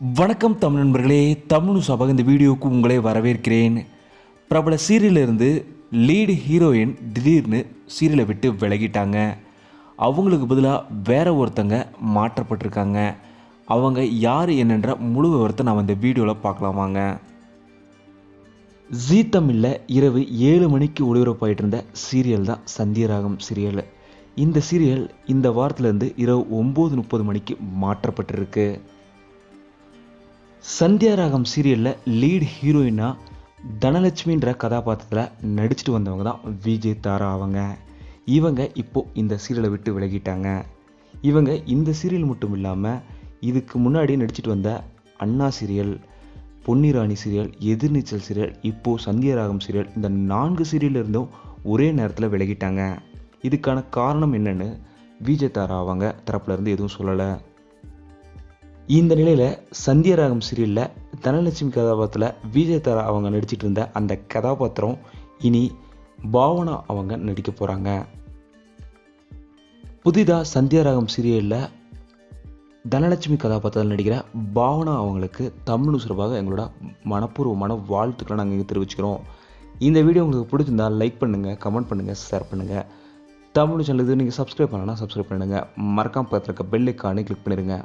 வணக்கம் தமிழ் நண்பர்களே தமிழ் சபக இந்த வீடியோவுக்கு உங்களை வரவேற்கிறேன். பிரபல சீரியலிருந்து லீடு ஹீரோயின் திடீர்னு சீரியலை விட்டு விலகிட்டாங்க. அவங்களுக்கு பதிலாக வேற ஒருத்தங்க மாற்றப்பட்டிருக்காங்க. அவங்க யார் என்னன்ற முழு விவரத்தை நான் இந்த வீடியோவில் பார்க்கலாம் வாங்க. ஜீ தமிழில் இரவு ஏழு மணிக்கு ஒளிபரப்பாயிட்டு இருந்த சீரியல் தான் சந்தியராகம் சீரியல் இந்த சீரியல் இந்த வாரத்திலேருந்து இரவு ஒம்பது முப்பது மணிக்கு மாற்றப்பட்டிருக்கு. சந்தியாராகம் சீரியலில் லீட் ஹீரோயினாக தனலட்சுமின்ற கதாபாத்திரத்தில் நடிச்சுட்டு வந்தவங்க தான் விஜய் தாரா அவங்க. இவங்க இப்போது இந்த சீரியலை விட்டு விலகிட்டாங்க. இவங்க இந்த சீரியல் மட்டும் இல்லாமல் இதுக்கு முன்னாடி நடிச்சிட்டு வந்த Anna serial Ponnirani serial Ethirneechal serial இப்போது சந்தியராகம் சீரியல் இந்த நான்கு சீரியல்ல இருந்தும் ஒரே நேரத்தில் விலகிட்டாங்க. இதுக்கான காரணம் என்னன்னு விஜய் தாரா அவங்க தரப்புலேருந்து எதுவும் சொல்லலை. இந்த நிலையில் சந்தியராகம் சீரியலில் தனலட்சுமி கதாபாத்திரத்தில் விஜய் தாரா அவங்க நடிச்சிட்டு இருந்த அந்த கதாபாத்திரம் இனி பாவனா அவங்க நடிக்க போகிறாங்க புதிதாக சந்தியாராகம் சீரியலில் தனலட்சுமி கதாபாத்திரத்தில் நடிக்கிற பாவனா அவங்களுக்கு தமிழ் சார்பாக எங்களோட மனப்பூர்வமான வாழ்த்துக்களை நாங்கள் இங்கே தெரிவிச்சுக்கிறோம். இந்த வீடியோ உங்களுக்கு பிடிச்சிருந்தா லைக் பண்ணுங்கள் கமெண்ட் பண்ணுங்கள் ஷேர் பண்ணுங்கள் தமிழ் சேனலுக்கு நீங்கள் சப்ஸ்கிரைப் பண்ணலன்னா சப்ஸ்கிரைப் பண்ணுங்கள் மறக்காம பார்த்துருக்க பெல் ஐக்கானே கிளிக் பண்ணிடுங்க